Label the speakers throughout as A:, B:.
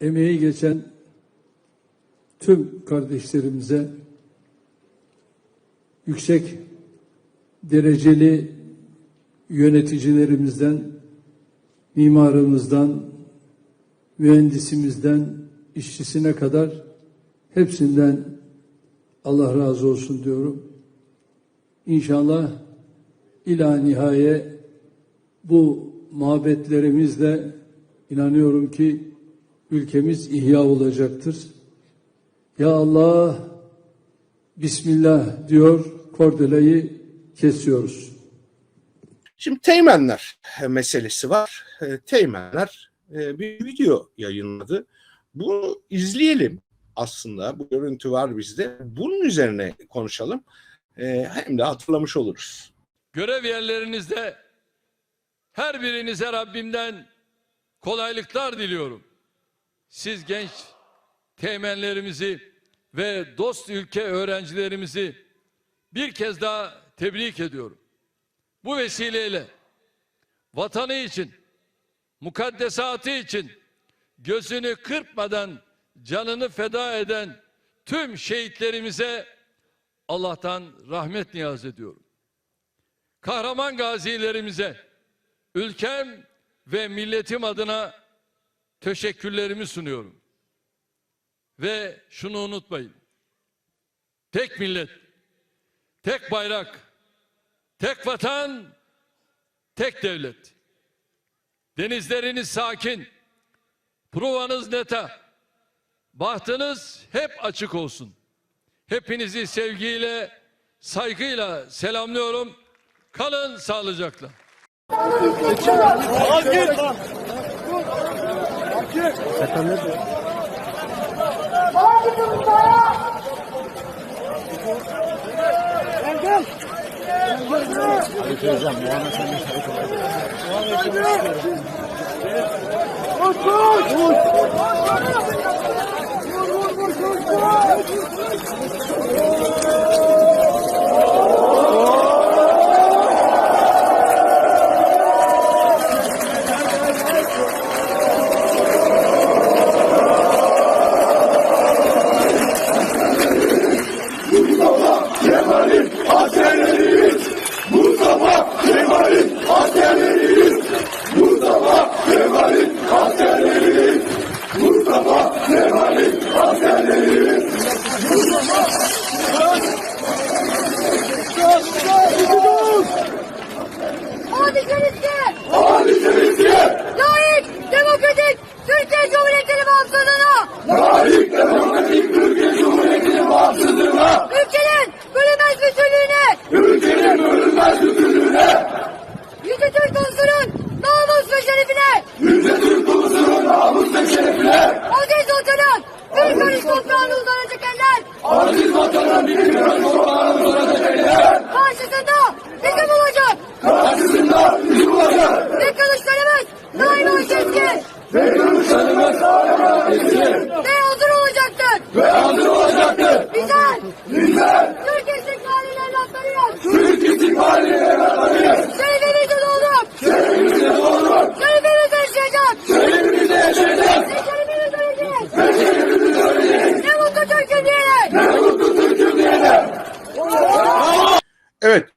A: emeği geçen tüm kardeşlerimize yüksek dereceli yöneticilerimizden, mimarımızdan, mühendisimizden, işçisine kadar hepsinden Allah razı olsun diyorum. İnşallah ila nihaye bu muhabbetlerimizle inanıyorum ki ülkemiz ihya olacaktır. Ya Allah Bismillah diyor kordelayı kesiyoruz.
B: Şimdi teğmenler meselesi var. E, Teğmenler e, bir video yayınladı. Bunu izleyelim aslında. Bu görüntü var bizde. Bunun üzerine konuşalım. E, Hem de hatırlamış oluruz.
C: Görev yerlerinizde her birinize Rabbimden kolaylıklar diliyorum. Siz genç teğmenlerimizi ve dost ülke öğrencilerimizi bir kez daha tebrik ediyorum. Bu vesileyle vatanı için, mukaddesatı için gözünü kırpmadan canını feda eden tüm şehitlerimize Allah'tan rahmet niyaz ediyorum. Kahraman gazilerimize ülkem ve milletim adına teşekkürlerimi sunuyorum. Ve şunu unutmayın. Tek millet, tek bayrak, tek vatan, tek devlet. Denizleriniz sakin, provanız neta, bahtınız hep açık olsun. Hepinizi sevgiyle, saygıyla selamlıyorum. Kalın sağlıcakla.
D: Adi bağımsızlığına! Layık, demokratik Türkiye Cumhuriyeti'nin bağımsızlığına! Ülkenin bölünmez bütünlüğüne! Ülkenin bölünmez bütünlüğüne! Yüce Türk ulusunun namus ve şerefine! Yüce Türk ulusunun namus ve şerefine! Aziz vatanın bir karış toprağına uzanacak eller! Aziz vatanın bir karış toprağına uzanacak eller! Karşısında bizim olacak! Ve kılıçlarımız daima keskin. Ve kılıçlarımız daima keskin. Ve hazır olacaktır. Ve hazır Bizler. Bizler. Türk istikbalinin evlatlarıyız. Türk istikbalinin evlatlarıyız. Şerefimizle doğduk. Şerefimizle doğduk. Şerefimizle yaşayacak. Şerefimizle yaşayacak. Ve şerefimizle öleceğiz. Ve şerefimizle öleceğiz. Ne mutlu Türk'üm diyerek. Ne mutlu Türk'üm diyerek.
B: Evet.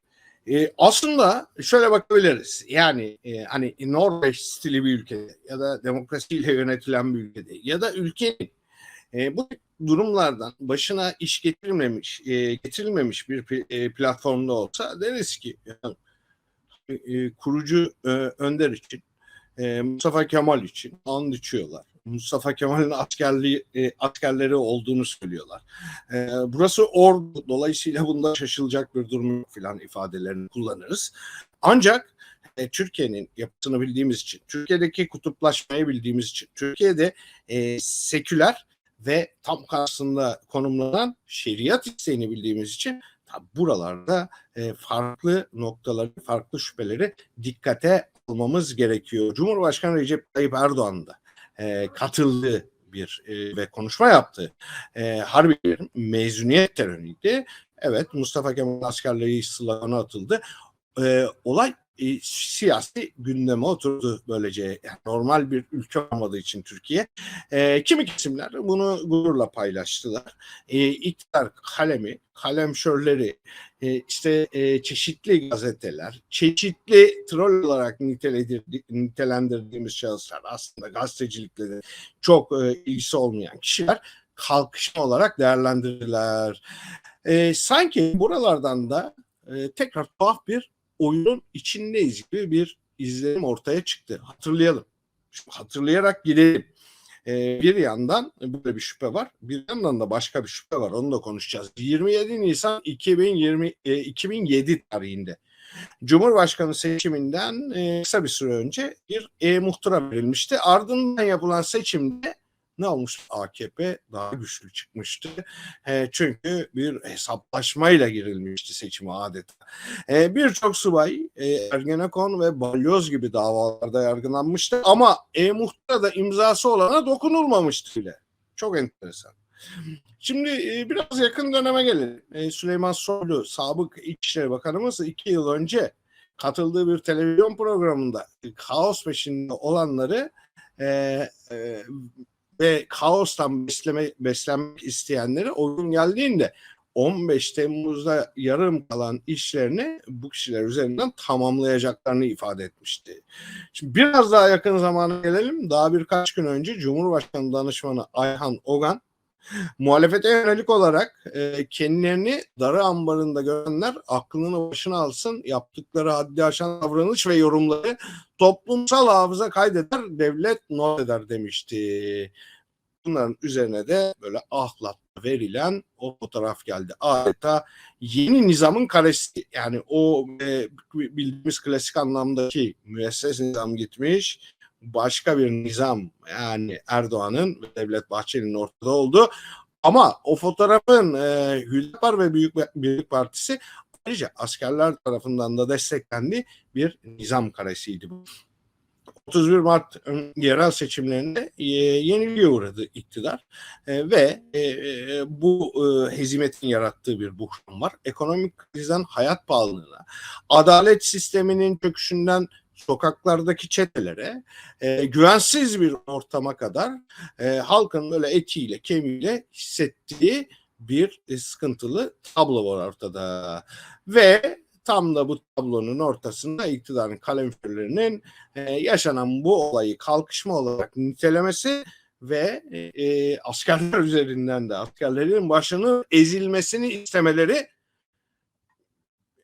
B: e, aslında şöyle bakabiliriz. Yani e, hani Norveç stili bir ülkede ya da demokrasiyle yönetilen bir ülkede ya da ülkenin e, bu durumlardan başına iş getirilmemiş e, getirilmemiş bir e, platformda olsa deriz ki yani, e, kurucu e, Önder için e, Mustafa Kemal için and içiyorlar. Mustafa Kemal'in askerliği e, askerleri olduğunu söylüyorlar. E, burası ordu dolayısıyla bunda şaşılacak bir durum filan ifadelerini kullanırız. Ancak e, Türkiye'nin yapısını bildiğimiz için, Türkiye'deki kutuplaşmayı bildiğimiz için, Türkiye'de e, seküler ve tam karşısında konumlanan şeriat isteğini bildiğimiz için buralarda e, farklı noktaları, farklı şüpheleri dikkate almamız gerekiyor. Cumhurbaşkanı Recep Tayyip Erdoğan da e, katıldığı bir e, ve konuşma yaptı. E, Harbiye'nin mezuniyet töreniydi. Evet Mustafa Kemal askerleri sloganı atıldı. E, olay e, siyasi gündeme oturdu böylece. Yani normal bir ülke olmadığı için Türkiye. E, kimi kesimler bunu gururla paylaştılar. E, iktidar kalemi, kalemşörleri, e, işte e, çeşitli gazeteler, çeşitli troll olarak nitelendirdiğimiz şahıslar aslında gazetecilikle de çok e, ilgisi olmayan kişiler kalkışma olarak değerlendirdiler. E, sanki buralardan da e, tekrar tuhaf bir oyunun içindeyiz gibi bir izlenim ortaya çıktı. Hatırlayalım. Hatırlayarak gidelim. E, bir yandan böyle bir şüphe var. Bir yandan da başka bir şüphe var. Onu da konuşacağız. 27 Nisan 2020 e, 2007 tarihinde Cumhurbaşkanı seçiminden e, kısa bir süre önce bir e-muhtıra verilmişti. Ardından yapılan seçimde ne olmuş? AKP daha güçlü çıkmıştı. E, çünkü bir hesaplaşmayla girilmişti seçime adeta. E, Birçok subay e, Ergenekon ve Balyoz gibi davalarda yargılanmıştı ama e-muhtırada imzası olana dokunulmamıştı bile. Çok enteresan. Şimdi e, biraz yakın döneme gelelim. E, Süleyman Soylu, sabık İçişleri Bakanımız iki yıl önce katıldığı bir televizyon programında e, kaos peşinde olanları e, e, ve kaostan besleme, beslenmek isteyenleri o gün geldiğinde 15 Temmuz'da yarım kalan işlerini bu kişiler üzerinden tamamlayacaklarını ifade etmişti. Şimdi biraz daha yakın zamana gelelim. Daha birkaç gün önce Cumhurbaşkanı danışmanı Ayhan Ogan muhalefete yönelik olarak e, kendilerini darı ambarında görenler aklını başına alsın yaptıkları haddi aşan davranış ve yorumları toplumsal hafıza kaydeder devlet not eder demişti. Bunların üzerine de böyle ahlatla verilen o fotoğraf geldi. Adeta yeni nizamın karesi yani o e, bildiğimiz klasik anlamdaki müesses nizam gitmiş başka bir nizam yani Erdoğan'ın ve Devlet Bahçeli'nin ortada olduğu ama o fotoğrafın e, Hüdapar ve Büyük Birlik Partisi ayrıca askerler tarafından da desteklendiği bir nizam karesiydi bu. 31 Mart yerel seçimlerinde e, yenilgiye uğradı iktidar E, ve e, e, bu hezimetin yarattığı bir buhran var. Ekonomik krizden hayat pahalılığına, adalet sisteminin çöküşünden sokaklardaki çetelere, e, güvensiz bir ortama kadar e, halkın böyle etiyle kemiğiyle hissettiği bir e, sıkıntılı tablo var ortada. Ve tam da bu tablonun ortasında iktidarın kalemfirlerinin e, yaşanan bu olayı kalkışma olarak nitelemesi ve e, e, askerler üzerinden de askerlerin başının ezilmesini istemeleri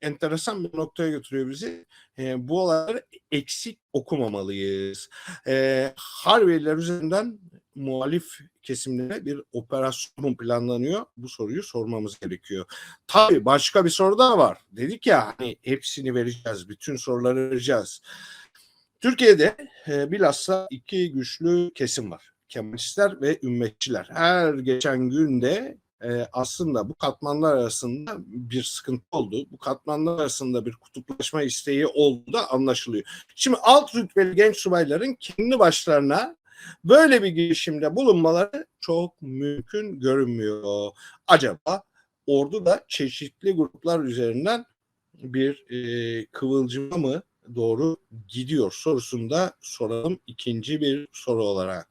B: enteresan bir noktaya götürüyor bizi. E, bu olayları eksik okumamalıyız. E, Harbiyeler üzerinden muhalif kesimlere bir operasyon planlanıyor. Bu soruyu sormamız gerekiyor. Tabii başka bir soru da var. Dedik ya hani hepsini vereceğiz, bütün soruları vereceğiz. Türkiye'de e, bilhassa iki güçlü kesim var. Kemalistler ve ümmetçiler. Her geçen günde e, aslında bu katmanlar arasında bir sıkıntı oldu. Bu katmanlar arasında bir kutuplaşma isteği olduğu da anlaşılıyor. Şimdi alt rütbeli genç subayların kendi başlarına böyle bir girişimde bulunmaları çok mümkün görünmüyor. Acaba ordu da çeşitli gruplar üzerinden bir e, kıvılcıma mı doğru gidiyor sorusunu da soralım ikinci bir soru olarak.